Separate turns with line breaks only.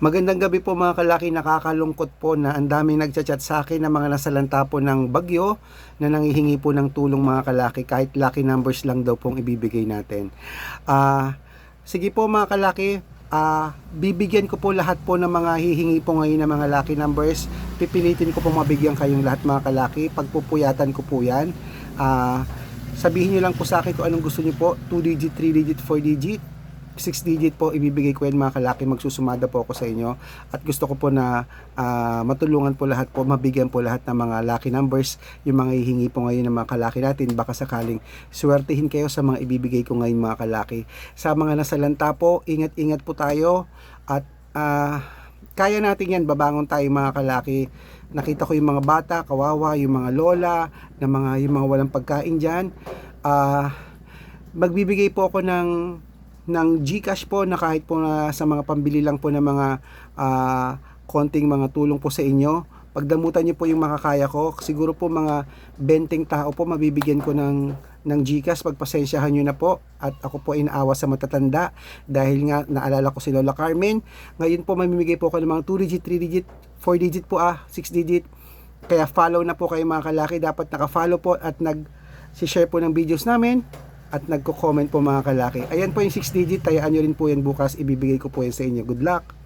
Magandang gabi po mga kalaki, nakakalungkot po na ang daming nagchat-chat sa akin na mga nasalanta po ng bagyo na nangihingi po ng tulong mga kalaki kahit lucky numbers lang daw pong ibibigay natin. Ah, sige po mga kalaki, ah, bibigyan ko po lahat po ng mga hihingi po ngayon ng mga lucky numbers. Pipilitin ko po mabigyan kayong lahat mga kalaki. Pagpupuyatan ko po yan. Ah, sabihin nyo lang po sa akin kung anong gusto nyo po. 2 digit, 3 digit, 4 digit. 6 digit po ibibigay ko yan mga kalaki. Magsusumada po ako sa inyo. At gusto ko po na ah, matulungan po lahat po mabigyan po lahat ng mga lucky numbers yung mga hihingi po ngayon ng mga kalaki natin. Baka sakaling swertihin kayo sa mga ibibigay ko ngayon mga kalaki. Sa mga nasalanta po ingat-ingat po tayo. At ah, kaya natin yan babangon tayo mga kalaki. Nakita ko yung mga bata kawawa yung mga lola na mga yung mga walang pagkain diyan ah magbibigay po ako ng ng GCash po na kahit po na sa mga pambili lang po ng mga ah, konting mga tulong po sa inyo. Pagdamutan niyo po yung makakaya ko. Siguro po mga 20 tao po mabibigyan ko ng ng GCash. Pagpasensyahan niyo na po. At ako po inaawa sa matatanda dahil nga naalala ko si Lola Carmen. Ngayon po mamimigay po ako ng mga 2 digit, 3 digit, 4 digit po ah, 6 digit. Kaya follow na po kayo mga kalaki. Dapat naka-follow po at nag share po ng videos namin at nagko-comment po mga kalaki. Ayan po yung 6 digit, tayaan nyo rin po yan bukas, ibibigay ko po yan sa inyo. Good luck!